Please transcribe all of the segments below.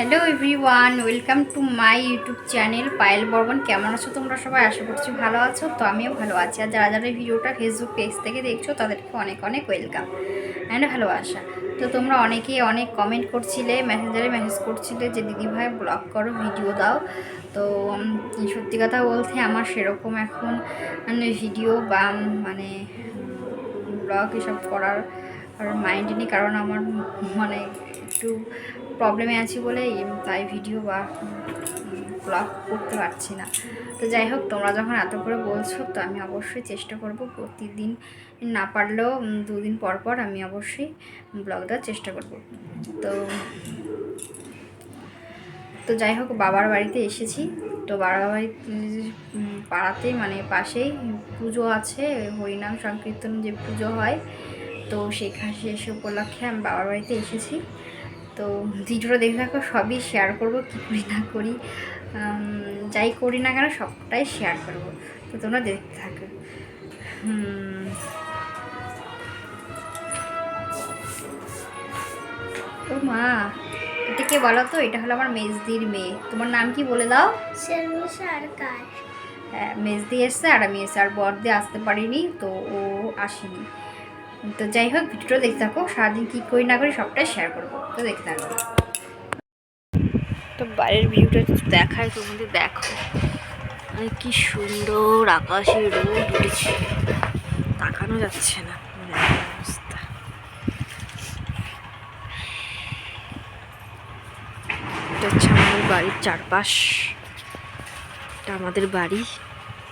Hello everyone, welcome to my YouTube channel Payel Barman. কেমন আছো তোমরা সবাই? আশা করছি ভালো আছো। তো আমিও ভালো আছি। আর যারা যারা ভিডিওটা ফেসবুক পেজ থেকে দেখছ, তাদেরকে অনেক অনেক ওয়েলকাম অ্যান্ড ভালোবাসা। তো তোমরা অনেকেই অনেক কমেন্ট করছিলে মেসেঞ্জারে মেসেজ করছিলে যে দিদিভাই ব্লগ করো ভিডিও দাও। তো সত্যি কথা বলতে আমার সেরকম এখন মানে ভিডিও বা মানে ব্লগ এসব করার মাইন্ড নেই। কারণ আমার মানে একটু প্রবলেমে আছি বলে তাই ভিডিও বা ব্লগ করতে পারছি না। তো যাই হোক তোমরা যখন এত করে বলছো তো আমি অবশ্যই চেষ্টা করব প্রতিদিন না পারলেও দুদিন পর পর আমি অবশ্যই ব্লগ দেওয়ার চেষ্টা করব। তো তো যাই হোক বাবার বাড়িতে এসেছি। তো বাবার বাড়িতে উম, পাড়াতেই মানে পাশেই পুজো আছে হরিনাম সংকীর্তন যে পুজো হয় তো সেখানে সে উপলক্ষে আমি বাবার বাড়িতে এসেছি। তো ভিডিওটা দেখে থাকো সবই শেয়ার করব কী করি না করি যাই করি না কেন সবটাই শেয়ার করব। তো তোমরা দেখতে থাকো। ও মা এটা কে বলো তো? এটা হলো আমার মেজদির মেয়ে। তোমার নাম কি বলে দাও? হ্যাঁ, মেজদি এসছে আর আমি এসে আর বর্দে আসতে পারিনি তো ও আসেনি। তো যাই হোক, ভিডিওটা দেখতে থাকো। সারাদিন কী করি না করি সবটাই শেয়ার করব। তো দেখতে থাকো। তো বাইরের ভিউটা দেখায় তোমাদের দেখো। মানে কি সুন্দর আকাশে রোদ উঠেছে। তাকানো যাচ্ছে না। অবস্থা হচ্ছে আমাদের বাড়ির চারপাশ। এটা আমাদের বাড়ি।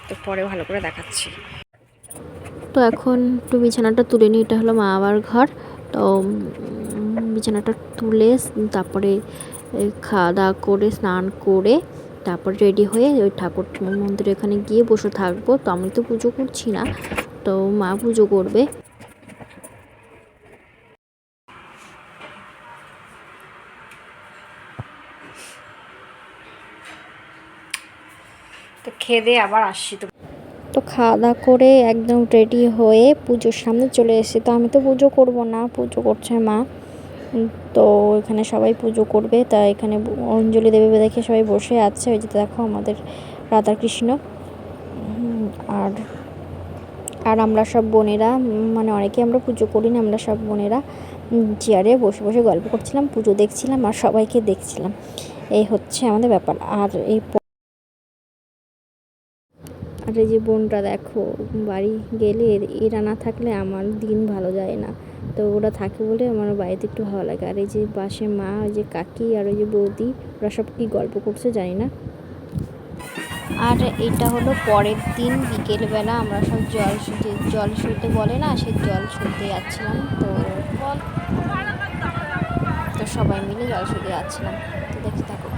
তো পরে ভালো করে দেখাচ্ছি। তো এখন একটু বিছানাটা তুলে নিই, এটা হলো মা বাবার ঘর। তো বিছানাটা তুলে তারপরে খাওয়া দাওয়া করে, স্নান করে, তারপর রেডি হয়ে ওই ঠাকুর মন্দিরে এখানে গিয়ে বসে থাকব। তো আমি তো পুজো করছি না, তো মা পুজো করবে। তো আবার আসছি তো। তো খাওয়া দাওয়া করে একদম রেডি হয়ে পুজোর সামনে চলে এসেছি। তো আমি তো পুজো করব না, পুজো করছে মা। তো এখানে সবাই পুজো করবে। তা এখানে অঞ্জলি দেবে দেখে সবাই বসে আছে। ওই যে দেখো আমাদের রাধাকৃষ্ণ। আর আর আমরা সব বোনেরা মানে অনেকে আমরা পুজো করি না আমরা সব বোনেরা চেয়ারে বসে বসে গল্প করছিলাম, পুজো দেখছিলাম আর সবাইকে দেখছিলাম। এই হচ্ছে আমাদের ব্যাপার। আর এই আর এই যে বোনটা দেখো, বাড়ি গেলে এর- না থাকলে আমার দিন ভালো যায় না। তো ওরা থাকে বলে আমার বাড়িতে একটু ভালো লাগে। আর এই যে পাশে মা, ওই যে কাকি আর ওই যে বৌদি, ওরা সব কি গল্প করছে জানি না। আর এটা হলো পরের দিন বিকেলবেলা আমরা সব জল যে জল শুতে বলে না সেই জল শুতে যাচ্ছিলাম। তো তো সবাই মিলে জল শুতে যাচ্ছিলাম। তো দেখতে থাকো।